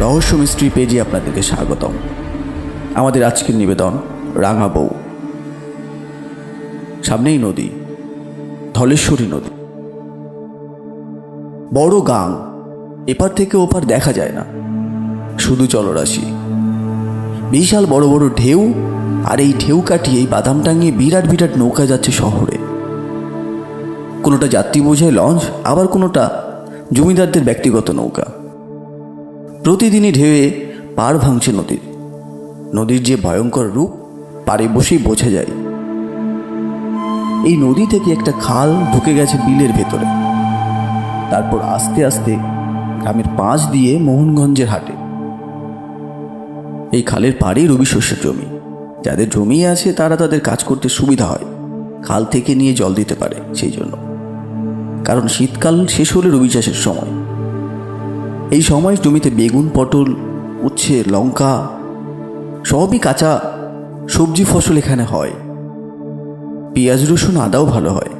রহস্য মিস্ট্রি পেজে আপনাদেরকে স্বাগতম। আমাদের আজকের নিবেদন, রাঙা বউ। সামনেই নদী, ধলেশ্বরী নদী। বড় গাং, এপার থেকে ওপার দেখা যায় না। শুধু চলরাশি বিশাল বড় বড় ঢেউ, আর এই ঢেউ কাটিয়ে বাদাম টাঙিয়ে বিরাট বিরাট নৌকা যাচ্ছে শহরে। কোনোটা যাত্রী বোঝায় লঞ্চ, আবার কোনোটা জমিদারদের ব্যক্তিগত নৌকা। প্রতিদিনই ঢেউয়ে পার ভাঙছে নদীর। নদীর যে ভয়ঙ্কর রূপ, পারে বসেই বোঝা যায়। এই নদী থেকে একটা খাল ঢুকে গেছে বিলের ভেতরে। তারপর আস্তে আস্তে গ্রামের পাঁচ দিয়ে মোহনগঞ্জের হাটে। এই খালের পাড়েই রবি শস্যের জমি। যাদের জমি আছে, তারা তাদের কাজ করতে সুবিধা হয়। খাল থেকে নিয়ে জল দিতে পারে, সেই জন্য। কারণ শীতকাল শেষ হলে রবি চাষের সময়। এই সময় জমিতে বেগুন, পটল, উচ্ছে, লঙ্কা সবই কাঁচা সবজি ফসল এখানে হয়। পেঁয়াজ, রসুন আদাও ভালো হয়।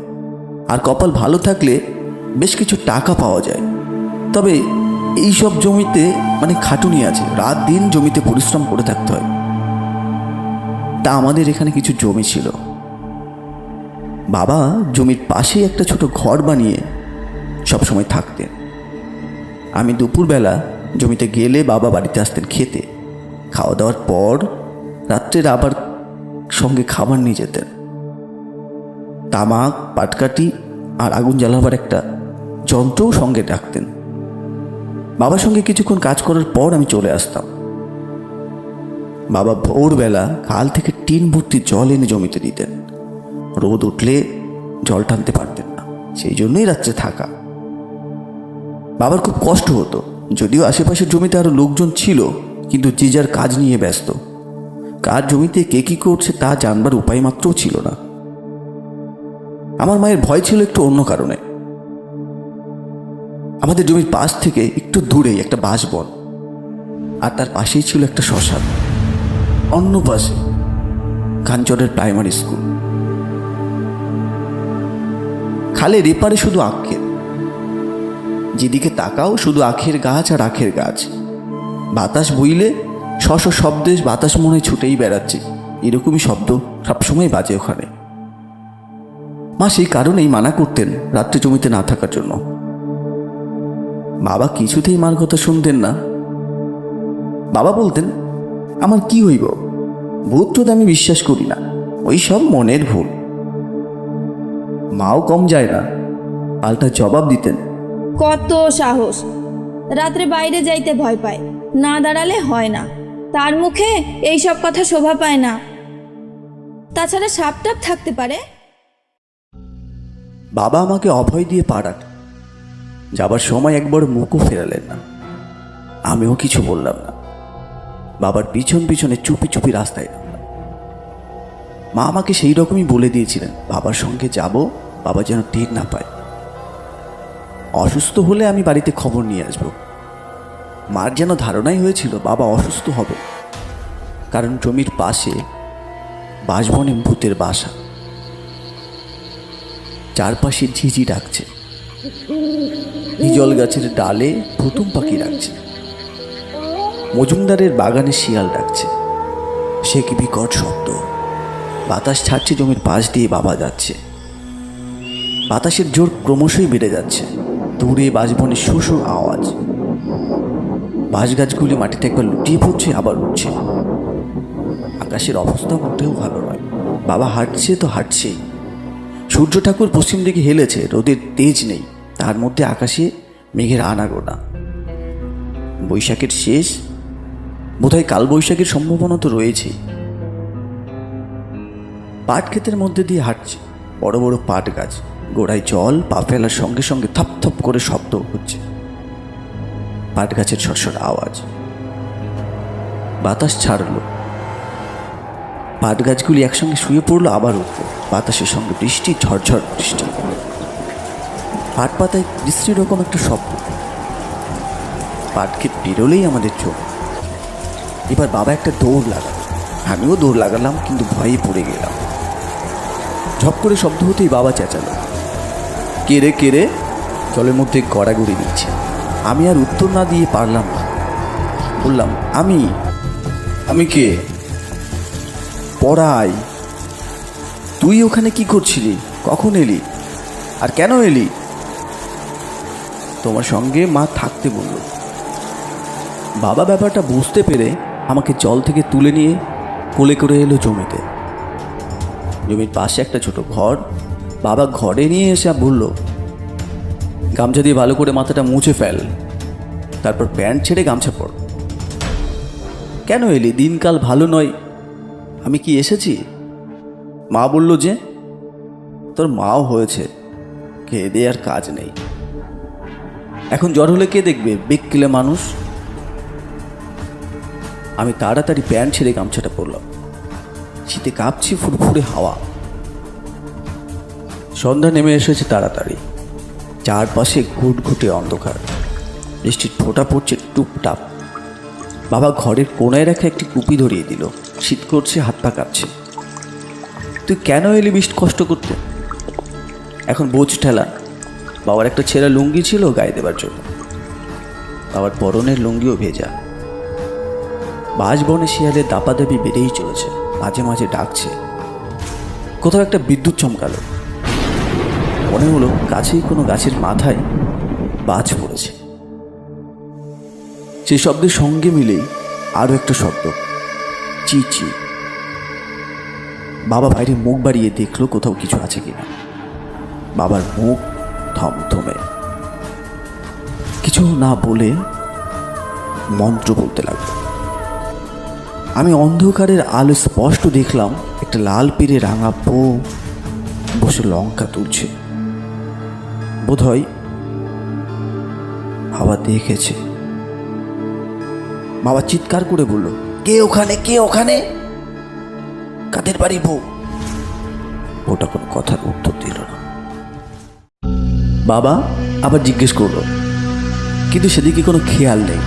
আর কপাল ভালো থাকলে বেশ কিছু টাকা পাওয়া যায়। তবে এই সব জমিতে মানে খাটুনি আছে। রাত দিন জমিতে পরিশ্রম করে থাকতে হয়। তা আমাদের এখানে কিছু জমি ছিল। বাবা জমির পাশেই একটা ছোট ঘর বানিয়ে সবসময় থাকতেন। আমি দুপুরবেলা জমিতে গেলে বাবা বাড়িতে আসতেন খেতে। খাওয়া দাওয়ার পর রাত্রের আবার সঙ্গে খাবার নিয়ে যেতেন। তামাক, পাটকাঠি আর আগুন জ্বালাবার একটা যন্ত্রও সঙ্গে ডাকতেন বাবার সঙ্গে কিছুক্ষণ কাজ করার পর আমি চলে আসতাম। বাবা ভোরবেলা খাল থেকে টিন ভর্তি জল এনে জমিতে দিতেন। রোদ উঠলে জল টানতে পারতেন না, সেই জন্যই রাত্রে থাকা। বাবার খুব কষ্ট হতো। যদিও আশেপাশের জমিতে আরও লোকজন ছিল, কিন্তু যে যার কাজ নিয়ে ব্যস্ত। কার জমিতে কে কী করছে তা জানবার উপায় মাত্রও ছিল না। আমার মায়ের ভয় ছিল একটু অন্য কারণে। আমাদের জমির পাশ থেকে একটু দূরেই একটা বাঁশবন, আর তার পাশেই ছিল একটা শ্মশান, অন্য পাশে কাঞ্চনের প্রাইমারি স্কুল। খালের রেপারে শুধু আখের যেদিকে তাকাও শুধু আখের গাছ আর আখের গাছ। বাতাস বইলে শশ শব্দে বাতাস মনে ছুটেই বেড়াচ্ছে। এরকমই শব্দ সবসময় বাজে ওখানে। মা সেই কারণেই মানা করতেন রাত্রে জমিতে না থাকার জন্য। বাবা কিছুতেই মার কথা শুনতেন না। বাবা বলতেন, আমার কি হইব? ভূত টুত আমি বিশ্বাস করি না। ওই সব মনের ভুল। মাও কম যায় না। পাল্টা জবাব দিতেন কত সাহস। রাত্রে বাইরে যাইতে ভয় পায়, না দাঁড়ালে হয় না। তার মুখে এই সব কথা শোভা পায় না। তাছাড়া সাপটাপ থাকতে পারে। বাবা আমাকে অভয় দিয়ে পাড়ান যাবার সময় একবার মুখও ফেরালেন না। আমিও কিছু বললাম না। বাবার পিছন পিছনে চুপি চুপি রাস্তায় নামলাম। মা আমাকে সেই রকমই বলে দিয়েছিলেন, বাবার সঙ্গে যাব, বাবা যেন টের না পায়। অসুস্থ হলে আমি বাড়িতে খবর নিয়ে আসব। মার যেন ধারণাই হয়েছিল বাবা অসুস্থ হবে। কারণ জমির পাশে বাসবনে ভূতের বাসা। চারপাশে ঝিঝি ডাকছে। হিজল গাছের ডালে প্রথম পাখি ডাকছে। মজুমদারের বাগানে শিয়াল ডাকছে। সে কি বিকট শব্দ। বাতাস ছাড়ছে জমির পাশ দিয়ে বাবা যাচ্ছে। বাতাসের জোর ক্রমশই বেড়ে যাচ্ছে। দূরে বাঁশবনে শুশুর আওয়াজ। বাঁশ গাছগুলি মাটিতে একবার লুটিয়ে পড়ছে, আবার উঠছে আকাশের অবস্থা মোটেও ভালো নয়। বাবা হাঁটছে তো হাঁটছেই। সূর্য ঠাকুর পশ্চিম দিকে হেলেছে, রোদের তেজ নেই। তার মধ্যে আকাশে মেঘের আনাগোনা। বৈশাখের শেষ, বোধহয় কাল বৈশাখের সম্ভাবনা তো রয়েছেই। পাট ক্ষেতের মধ্যে দিয়ে হাঁটছে, বড় বড় পাট গাছ গোড়ায় জল, পা ফেলার সঙ্গে সঙ্গে থপ থপ করে শব্দ হচ্ছে। পাট গাছের শস্যর আওয়াজ। বাতাস ছাড়লো। পাট গাছগুলি একসঙ্গে শুয়ে পড়ল, আবার উঠল। বাতাসের সঙ্গে বৃষ্টি, ঝরঝর বৃষ্টি। পাট পাতায় বিশ্রী রকম একটা শব্দ। পাট ক্ষেত বেরোলেই আমাদের চোখ। এবার বাবা একটা দৌড় লাগালো। আমিও দৌড় লাগালাম, কিন্তু ভয়ে পড়ে গেলাম। ঝপ করে শব্দ হতেই বাবা চেঁচালো। কেড়ে কেড়ে জলের মধ্যে গড়াগড়ি দিচ্ছে। আমি আর উত্তর না দিয়ে পারলাম না। বললাম, আমি আমি কে? পড়াই। তুই ওখানে কি করছিলি? কখন এলি? আর কেন এলি? তোমার সঙ্গে মা থাকতে বলল। বাবা ব্যাপারটা বুঝতে পেরে আমাকে জল থেকে তুলে নিয়ে কোলে করে এলো জমিতে। জমির পাশে একটা ছোট ঘর বাবা ঘরে নিয়ে এসে বলল, গামছা দিয়ে ভালো করে মাথাটা মুছে ফেল, তারপর প্যান্ট ছেড়ে গামছা পর। কেন এলি? দিনকাল ভালো নয়। আমি কি এসেছি? মা বলল যে, তোর মাও হয়েছে দিয়ে আর কাজ নেই। এখন জ্বর হলে কে দেখবে বেককিলে মানুষ? আমি তাড়াতাড়ি প্যান্ট ছেড়ে গামছাটা পরলাম। শীতে কাঁপছি, ফুরফুরে হাওয়া। সন্ধ্যা নেমে এসেছে তাড়াতাড়ি। চারপাশে ঘুটঘুটে অন্ধকার। বৃষ্টির ফোঁটা পড়ছে টুপটাপ। বাবা ঘরের কোনায় রেখে একটি কুপি ধরিয়ে দিল। শীত করছে, হাত পা কাঁপছে। তুই কেন এলি বিষ কষ্ট করতে? এখন বোঝ ঠেলা। বাবার একটা ছেঁড়া লুঙ্গি ছিল গায়ে দেবার জন্য। বাবার পরনের লুঙ্গিও ভেজা। বাঁশবনে শিয়ালে দাপাদাপি বেড়েই চলেছে। মাঝে মাঝে ডাকছে। কোথাও একটা বিদ্যুৎ চমকালো। মনে হলো কাছেই কোনো গাছের মাথায় বাজ পড়েছে। সেই শব্দের সঙ্গে মিলেই আরও একটা শব্দ, চি চি। বাবা বাইরে মুখ বাড়িয়ে দেখল কোথাও কিছু আছে কিনা। বাবার মুখ থমথমে। কিছু না বলে মন্ত্র বলতে লাগল। আমি অন্ধকারের আলো স্পষ্ট দেখলাম, একটা লাল পেরে রাঙা বউ বসে লঙ্কা তুলছে। বোধহয় বাবা দেখেছে বাবা চিৎকার করে বলল, কে ওখানে? কে ওখানে? কাদের বাড়ি, বউ? ওটা কোনো কথার উত্তর দিল না। বাবা আবার জিজ্ঞেস করল, কিন্তু সেদিকে কোনো খেয়াল নেই?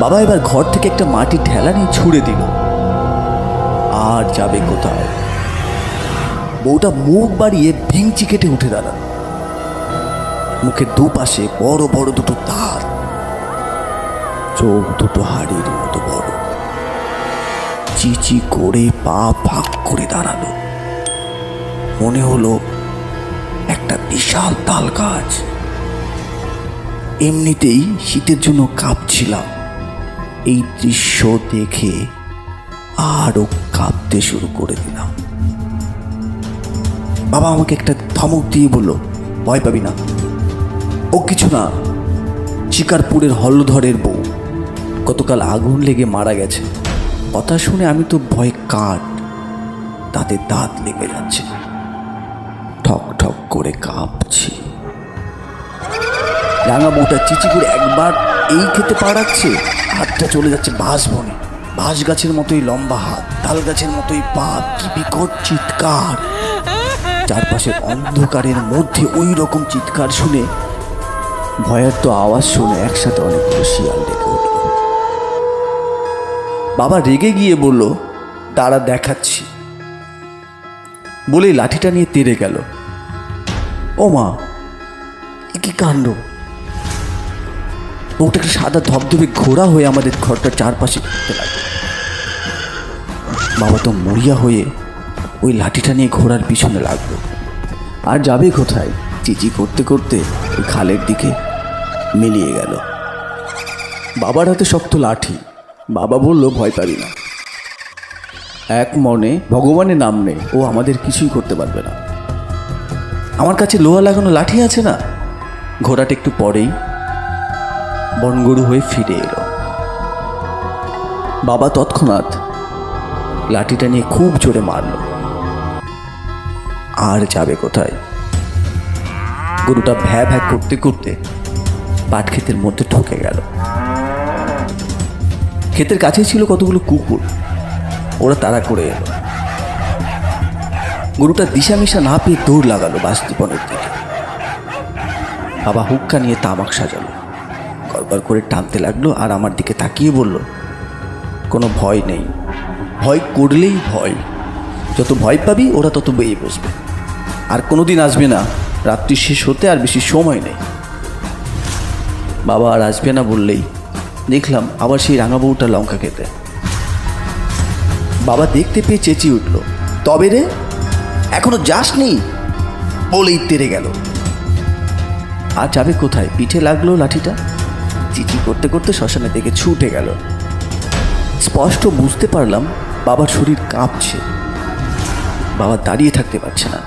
বাবা এবার ঘর থেকে একটা মাটির ঠেলা নিয়ে ছুঁড়ে দিল। আর যাবে কোথায়? বউটা মুখ বাড়িয়ে ভেঙচি কেটে উঠে দাঁড়াল। মুখের দুপাশে বড় বড় দুটো তার। চোখ দুটো হাড়ির মতো বড়। চিচি করে পা ফাঁক করে দাঁড়াল। মনে হলো একটা বিশাল তাল গাছ। এমনিতেই শীতের জন্য কাঁপছিলাম। এই দৃশ্য দেখে আরও কাঁপতে শুরু করে দিলাম। বাবা আমাকে একটা ধমক দিয়ে বলল, ভয় পাবি না। ও কিছু না শিকারপুরের হলধরের বউ। গতকাল আগুন লেগে মারা গেছে। কথা শুনে আমি তো ভয় কাট তাতে দাঁত লেগে যাচ্ছে। ঠক ঠক করে কাঁপছি। রাঙা বউটা করে একবার এই খেতে পাড়াচ্ছে হাতটা চলে যাচ্ছে বাঁশ বনে। বাঁশ গাছের মতোই লম্বা হাত, তাল গাছের মতোই পা, কি বিকট চিৎকার। চারপাশের অন্ধকারের মধ্যে ওই রকম চিৎকার শুনে ভয়ের তো আওয়াজ শুনে একসাথে অনেকগুলো শিয়াল ডেকে উঠল। বাবা রেগে গিয়ে বলল তারা দেখাচ্ছি। বলেই লাঠিটা নিয়ে তেড়ে গেল। ও মা কি কাণ্ড? বউটা একটা সাদা ধবধবে ঘোড়া হয়ে আমাদের ঘরটার চারপাশে ঘুরতে লাগল। বাবা তো মরিয়া হয়ে ওই লাঠিটা নিয়ে ঘোড়ার পিছনে লাগল। আর যাবে কোথায়? চিচি করতে করতে খালের দিকে মিলিয়ে গেল। বাবার হাতে শক্ত লাঠি। বাবা বলল, ভয় পাবি না। এক মনে ভগবানের নাম নেই ও আমাদের কিছুই করতে পারবে না। আমার কাছে লোহা লাগানো লাঠি আছে না? ঘোড়াটা একটু পরেই বনগরু হয়ে ফিরে এলো। বাবা তৎক্ষণাৎ লাঠিটা নিয়ে খুব জোরে মারল। আর যাবে কোথায়? গরুটা ভ্যা ভ্যা করতে করতে পাট ক্ষেতের মধ্যে ঢুকে গেল। ক্ষেতের কাছেই ছিল কতগুলো কুকুর। ওরা তাড়া করে এলো। গরুটা দিশা মিশা না পেয়ে দৌড় লাগালো বাস্তিপনের দিকে। বাবা হুক্কা নিয়ে তামাক সাজালো। গড়গড় করে টানতে লাগল আর আমার দিকে তাকিয়ে বলল, কোনো ভয় নেই। ভয় করলেই ভয়। যত ভয় পাবি ওরা তত বেয়ে বসবে। আর কোনোদিন আসবে না। রাত্রি শেষ হতে আর বেশি সময় নেই। বাবা আর আসবে না বললেই দেখলাম আবার সেই রাঙা বউটা লঙ্কা খেতে। বাবা দেখতে পেয়ে চেঁচিয়ে উঠল, তবে রে, এখনও যাসনি? বলেই তেরে গেল। আর যাবে কোথায়? পিঠে লাগল লাঠিটা? চিচি করতে করতে শ্মশানের দিকে ছুটে গেল। স্পষ্ট বুঝতে পারলাম বাবার শরীর কাঁপছে। বাবা দাঁড়িয়ে থাকতে পারছে না।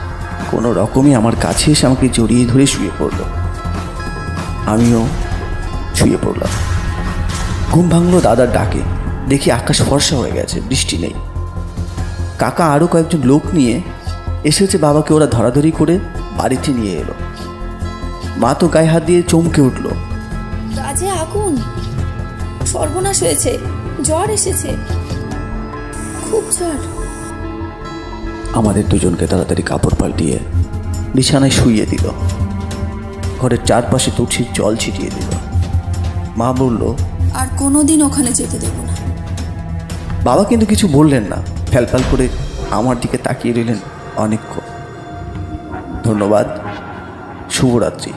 কোনো রকমে আমার কাছে এসে আমাকে জড়িয়ে ধরে শুয়ে পড়ল। আমিও শুয়ে পড়লাম। ঘুম ভাঙলো দাদার ডাকে। দেখি আকাশ ফর্সা হয়ে গেছে, বৃষ্টি নেই। কাকা আরও কয়েকজন লোক নিয়ে এসেছে, বাবাকে ওরা ধরাধরি করে বাড়িতে নিয়ে এলো। মা তো গায়ে হাত দিয়ে চমকে উঠল। কাজে আগুন! সর্বনাশ হয়েছে, জ্বর এসেছে। খুব জ্বর। আমাদের দুজনকে তাড়াতাড়ি কাপড় পাল্টিয়ে বিছানায় শুইয়ে দিল। ঘরের চারপাশে তুলসীর জল ছিটিয়ে দিল। মা বলল আর কোনোদিন ওখানে যেতে দেব না। বাবা কিন্তু কিছু বললেন না। ফ্যালফ্যাল করে আমার দিকে তাকিয়ে রইলেন অনেকক্ষণ। ধন্যবাদ। শুভরাত্রি।